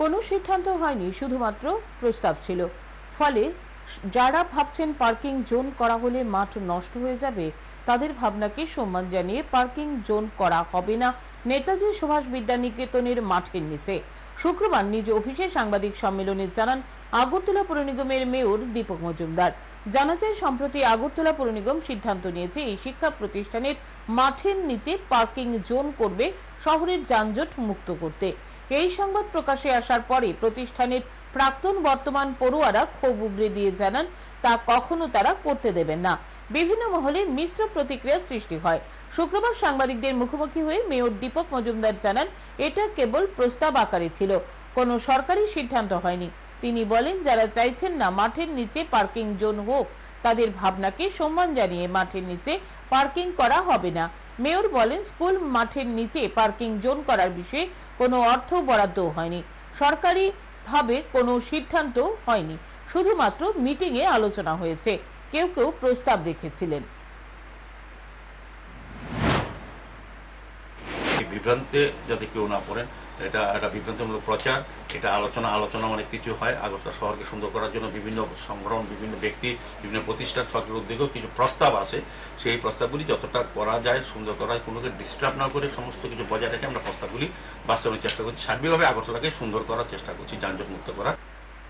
কোনো সিদ্ধান্ত হয়নি, শুধুমাত্র প্রস্তাব ছিল। ফলে যারা ভাবছেন পার্কিং জোন করা হলে মাঠ নষ্ট হয়ে যাবে, তাদের ভাবনাকে সম্মান জানিয়ে পার্কিং জোন করা হবে না। নেতাজি সুভাষ বিদ্যানিকেতনের মাঠের নিচে শুক্রবার নিজ অফিসে সাংবাদিক সম্মেলনে জানান আগরতলা পৌর নিগমের মেয়র দীপক মজুমদার। জানা যায়, সম্প্রতি আগরতলা পৌর নিগম সিদ্ধান্ত নিয়েছে, এই শিক্ষা প্রতিষ্ঠানের মাঠের নিচে পার্কিং জোন করবে, শহরের যানজট মুক্ত করতে। এই সংবাদ প্রকাশে আসার পরে প্রতিষ্ঠানের প্রাক্তন বর্তমান পড়ুয়ারা ক্ষোভ উগরে দিয়ে জানান, তা কখনো তারা করতে দেবেন না। বিভিন্ন মহলে মিশ্র প্রতিক্রিয়া সৃষ্টি হয়। শুক্রবার সাংবাদিকদের মুখোমুখি হয়ে মেয়র দীপক মজুমদার জানান, এটা কেবল প্রস্তাব আকারে ছিল। কোনো সরকারি সিদ্ধান্ত হয়নি। তিনি বলেন, যারা চাইছেন না মাঠের নিচে পার্কিং জোন হোক, তাদের ভাবনাকে সম্মান জানিয়ে মাঠের নিচে পার্কিং করা হবে না। মেয়র বলেন, স্কুল মাঠের নিচে পার্কিং জোন করার বিষয়ে কোনো অর্থ বরাদ্দ হয়নি। সরকারি ভাবে কোনো সিদ্ধান্ত হয়নি। শুধুমাত্র মিটিংয়ে আলোচনা হয়েছে। কেউ কেউ প্রস্তাব রেখেছিলেন। বিভ্রান্তে যাতে কেউ না পড়েন, এটা একটা বিভ্রান্তমূলক প্রচার, এটা আলোচনা আলোচনা অনেক কিছু হয় আগরতলা শহরকে সুন্দর করার জন্য বিভিন্ন সংগঠন, বিভিন্ন ব্যক্তি, বিভিন্ন প্রতিষ্ঠান সরকারের উদ্যোগেও কিছু প্রস্তাব আছে সেই প্রস্তাবগুলি যতটা করা যায়, সুন্দর করা কোনোকে ডিস্টার্ব না করে সমস্ত কিছু বজায় রেখে আমরা প্রস্তাবগুলি বাস্তবায়নের চেষ্টা করছি, সার্বিকভাবে আগরতলাকে সুন্দর করার চেষ্টা করছি যানজট মুক্ত করার।